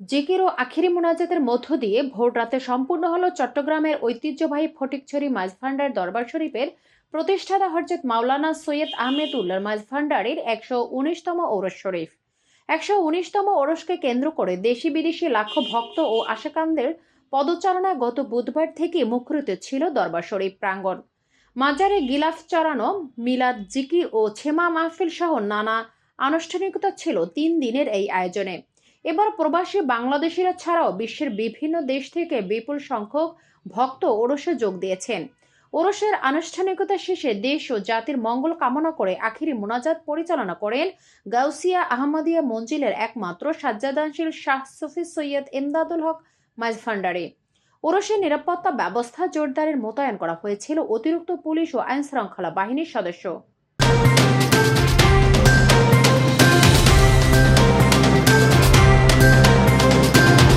জিকির ও আখিরি মোনাজাতের মধ্য দিয়ে ভোর রাতে সম্পূর্ণ হলো চট্টগ্রামের ঐতিহ্যবাহী ফটিকছড়ি মাঝভান্ডার দরবার শরীফের প্রতিষ্ঠাতা হরজত মাওলানা সৈয়দ আহমেদ উল্লার মাঝভান্ডারির একশো উনিশতম ওরস শরীফ। একশো উনিশতম ওরসকে কেন্দ্র করে দেশি বিদেশি লাখো ভক্ত ও আশাকানদের পদচারণায় গত বুধবার থেকে মুখরিত ছিল দরবার শরীফ প্রাঙ্গণ। মাজারে গিলাফ চড়ানো মিলাদ জিকির ও ছেমা মাহফিল সহ নানা আনুষ্ঠানিকতা ছিল তিন দিনের এই আয়োজনে। এবার প্রবাসী বাংলাদেশিরা ছাড়াও বিশ্বের বিভিন্ন দেশ থেকে বিপুল সংখ্যক ভক্ত ওরসে যোগ দিয়েছেন। ওরসের আনুষ্ঠানিকতা শেষে দেশ ও জাতির মঙ্গল কামনা করে আখিরি মোনাজাত পরিচালনা করেন গাউসিয়া আহমদিয়া মঞ্জিলের একমাত্র সাজ্জাদানশীল শাহ সফি সৈয়দ এমদাদুল হক মাঝফান্ডারি ওরসের নিরাপত্তা ব্যবস্থা জোরদারের মোতায়েন করা হয়েছিল অতিরিক্ত পুলিশ ও আইন শৃঙ্খলা বাহিনীর সদস্য।